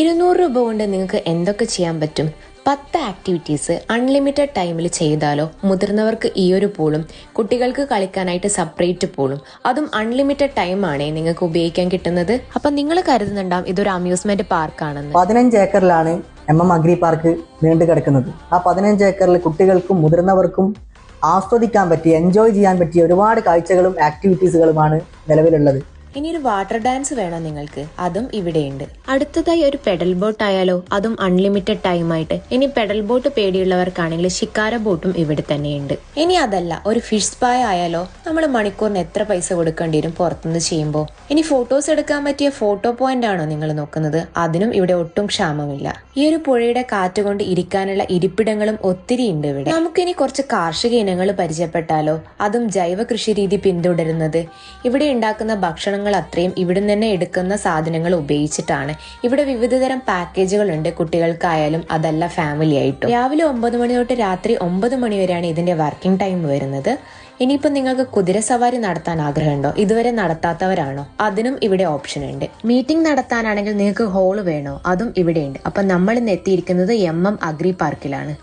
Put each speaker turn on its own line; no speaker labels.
ഇരുന്നൂറ് രൂപ കൊണ്ട് നിങ്ങൾക്ക് എന്തൊക്കെ ചെയ്യാൻ പറ്റും? പത്ത് ആക്ടിവിറ്റീസ് അൺലിമിറ്റഡ് ടൈമിൽ ചെയ്താലോ? മുതിർന്നവർക്ക് ഈ ഒരു പൂളും കുട്ടികൾക്ക് കളിക്കാനായിട്ട് സെപ്പറേറ്റ് പൂളും അതും അൺലിമിറ്റഡ് ടൈമാണേ നിങ്ങൾക്ക് ഉപയോഗിക്കാൻ കിട്ടുന്നത്. അപ്പം നിങ്ങൾ കരുതുന്നുണ്ടാവും ഇതൊരു അമ്യൂസ്മെന്റ് പാർക്കാണെന്ന്
പതിനഞ്ച് ഏക്കറിലാണ് എം എം അഗ്രി പാർക്ക് നീണ്ടു കിടക്കുന്നത്. ആ പതിനഞ്ച് ഏക്കറിൽ കുട്ടികൾക്കും മുതിർന്നവർക്കും ആസ്വദിക്കാൻ പറ്റിയ എൻജോയ് ചെയ്യാൻ പറ്റിയ ഒരുപാട് കാഴ്ചകളും ആക്ടിവിറ്റീസുകളുമാണ് നിലവിലുള്ളത്.
ഇനി ഒരു വാട്ടർ ഡാൻസ് വേണം നിങ്ങൾക്ക്. അതും ഇവിടെയുണ്ട്. അടുത്തതായി ഒരു പെഡൽ ബോട്ട് ആയാലോ അതും അൺലിമിറ്റഡ് ടൈം ആയിട്ട്. ഇനി പെഡൽ ബോട്ട് പേടിയുള്ളവർക്കാണെങ്കിൽ ശിക്കാര ബോട്ടും ഇവിടെ തന്നെയുണ്ട്. ഇനി അതല്ല ഒരു ഫിഷ് സ്പായ ആയാലോ നമ്മൾ മണിക്കൂറിന് എത്ര പൈസ കൊടുക്കേണ്ടി വരും പുറത്തുനിന്ന് ചെയ്യുമ്പോൾ ഇനി ഫോട്ടോസ് എടുക്കാൻ പറ്റിയ ഫോട്ടോ പോയിന്റ് ആണോ നിങ്ങൾ നോക്കുന്നത്? അതിനും ഇവിടെ ഒട്ടും ക്ഷാമമില്ല. ഈ ഒരു പുഴയുടെ കാറ്റ് കൊണ്ട് ഇരിക്കാനുള്ള ഇരിപ്പിടങ്ങളും ഒത്തിരി ഉണ്ട് ഇവിടെ. നമുക്കിനി കുറച്ച് കാർഷിക ഇനങ്ങൾ പരിചയപ്പെട്ടാലോ അതും ജൈവ കൃഷി രീതി പിന്തുടരുന്നത്. ഇവിടെ ഉണ്ടാക്കുന്ന ഭക്ഷണങ്ങൾ അത്രയും ഇവിടുന്ന് തന്നെ എടുക്കുന്ന സാധനങ്ങൾ ഉപയോഗിച്ചിട്ടാണ്. ഇവിടെ വിവിധതരം പാക്കേജുകൾ ഉണ്ട് കുട്ടികൾക്കായാലും അതല്ല ഫാമിലി ആയിട്ടും. രാവിലെ ഒമ്പത് മണി തൊട്ട് രാത്രി ഒമ്പത് മണി വരെയാണ് ഇതിന്റെ വർക്കിംഗ് ടൈം വരുന്നത്. ഇനിയിപ്പോൾ നിങ്ങൾക്ക് കുതിര സവാരി നടത്താൻ ആഗ്രഹമുണ്ടോ? ഇതുവരെ നടത്താത്തവരാണോ? അതിനും ഇവിടെ ഓപ്ഷൻ ഉണ്ട്. മീറ്റിംഗ് നടത്താനാണെങ്കിൽ നിങ്ങൾക്ക് ഹോൾ വേണോ? അതും ഇവിടെയുണ്ട്. അപ്പൊ നമ്മൾ ഇന്ന് എത്തിയിരിക്കുന്നത് എം എം അഗ്രി പാർക്കിലാണ്